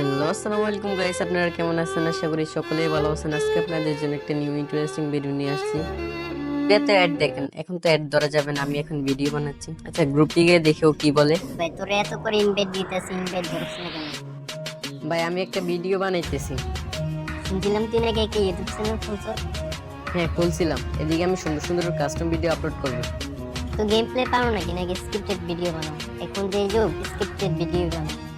Hello আসসালামু আলাইকুম guys আপনারা কেমন আছেন? আশা করি সকলেই ভালো আছেন। আজকে আপনাদের জন্য একটা নিউ ইন্টারেস্টিং ভিডিও নিয়ে আসছি। এতে অ্যাড দেখেন এখন তো অ্যাড ধরা যাবে না আমি এখন ভিডিও বানাচ্ছি। আচ্ছা গ্রুপটি গিয়ে দেখেও কি বলে? ভাই তোরে এত করে ইনভাইট দিতেছি ইনভাইট ধরছ না কেন? ভাই আমি একটা ভিডিও বানাইতেছি। শুনছিলাম তুই নাকি একটা ইউটিউব চ্যানেল খুলছ হ্যাঁ খুলছিলাম। এদিকে আমি সুন্দর সুন্দর কাস্টম ভিডিও আপলোড করব। তো গেম প্লে পারো নাকি? নাকি স্ক্রিপ্টেড ভিডিও বানাও এখন যে যুগ স্ক্রিপ্টেড ভিডিও বানাও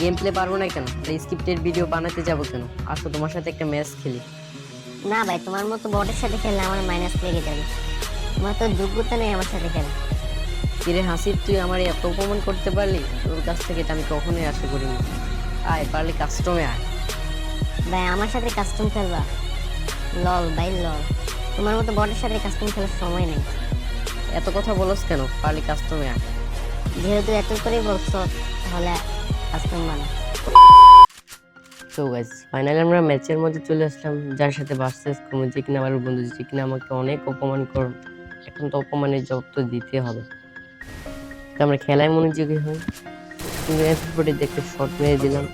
গেম প্লে পারব না কেন? স্ক্রিপ্টেড ভিডিও বানাতে যাব কেন? আসো তোমার সাথে একটা ম্যাচ খেলি। না ভাই তোমার মতো বটের সাথে খেললে আমার মাইনাস লেগে যাবে। তোমার তো যোগ্যতা নেই আমার সাথে খেলা কিরে হাসির তুই আমার এত অপমান করতে পারলি? তোর কাছ থেকে এটা আমি কখনোই আশা করিনি। আয় পারলে কাস্টমে আয়। ভাই আমার সাথে কাস্টম খেলবা? লল ভাই লল। তোমার মতো বটের সাথে কাস্টম খেলার সময় নেই। এত কথা বলস কেন? পারলে কাস্টমে আয়। যেহেতু এত করেই বলছো তাহলে কাস্টম বানাও তো গাইজ ফাইনালি আমরা ম্যাচের মধ্যে চলে আসলাম। যার সাথে ভার্সেস করব যে কিনা, আমার বন্ধু যে কিনা আমাকে অনেক অপমান কর এখন তো অপমানের জব তো দিতে হবে। তো আমরা খেলায় মনোযোগী হই। কিন্তু এরপরে দেখে শট মেরে দিলাম।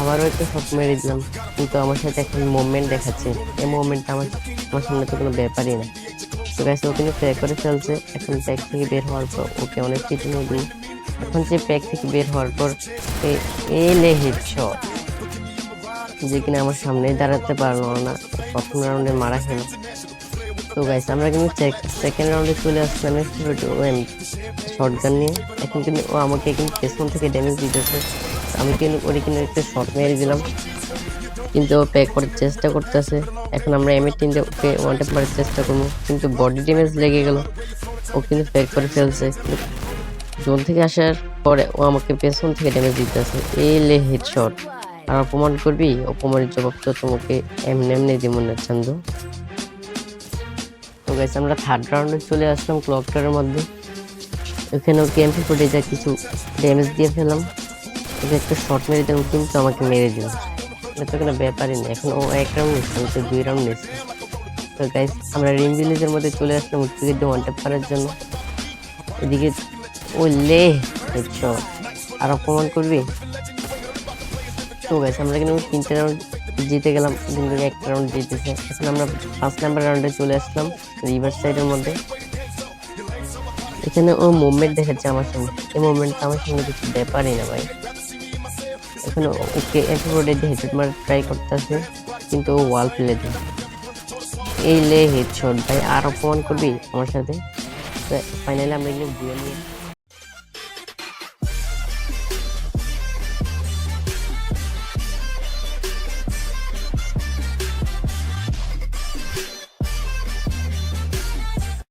আবারও একটা শট মেরে দিলাম। কিন্তু আমার সাথে এখন মুভমেন্ট দেখাচ্ছে। এই মুভমেন্টটা আমার আমার সামনে তো কোনো ব্যাপারই না। তো গাইস ওখানে প্যাক করে ফেলছে। এখন প্যাক থেকে বের হওয়ার পর ওকে অনেক কিছু দিই এখন সে প্যাক থেকে বের হওয়ার পর এলে হেডশট যে কিনা আমার সামনেই দাঁড়াতে পারল না, প্রথম রাউন্ডে মারা খেলো। তো গাইস আমরা কিন্তু সেকেন্ড রাউন্ডে চলে আসলাম শর্ট গান নিয়ে। এখন কিন্তু ও আমাকে কিন্তু পেছন থেকে ড্যামেজ দিতেছে। আমি কিন্তু ওরে কিন্তু একটা শর্ট মেরে দিলাম। কিন্তু ও প্যাক করার চেষ্টা করতেছে। এখন আমরা এম এর টিমে ওকে ওয়ান মারার চেষ্টা করব। কিন্তু বডি ড্যামেজ লেগে গেল। ও কিন্তু প্যাক করে ফেলছে। জোন থেকে আসার পরে ও আমাকে পেছন থেকে ড্যামেজ দিতেছে। এই লে হেডশট আর অপমান করবি? অপমানের জবাব তো তোমাকে এমনি এমনি দিব না, চান্দু। তো গাইস আমরা থার্ড রাউন্ডে চলে আসলাম ক্লকটারের মধ্যে। ওখানে ওকে এমপি ফুটে যা কিছু ড্যামেজ দিয়ে ফেলাম ওকে একটা শর্ট মেরে দিলাম কিন্তু আমাকে মেরে দিল এটা তো কোনো ব্যাপারই না। এখন ও এক রাউন্ড নিচ্ছে, আমি তো দুই রাউন্ড নিচ্ছি। তো গাইস আমরা রিম ভিলেজের মধ্যে চলে আসলাম দিয়ে ওয়ান ট্যাপ করার জন্য। এদিকে ও লে হেডশট আর অপমান করবি? তো গেছে আমরা কিন্তু তিনটে রাউন্ড জিতে গেলাম, কিন্তু একটা রাউন্ড জিতেছে। এখন আমরা পাঁচ নাম্বার রাউন্ডে চলে আসলাম রিভার সাইডের মধ্যে। এখানে ও মুভমেন্ট দেখাচ্ছে আমার সঙ্গে। এই মুভমেন্টটা আমার সঙ্গে কিছু ব্যাপারই না ভাই। এখানে ওকে এপিসোডে হেডশট মার ট্রাই করতেছে, কিন্তু ও ওয়াল ফেলে দেয় এই লে হেডশট ভাই, আর অপমান করবি আমার সাথে? ফাইনালি আমরা কিন্তু দুয়ে নিয়ে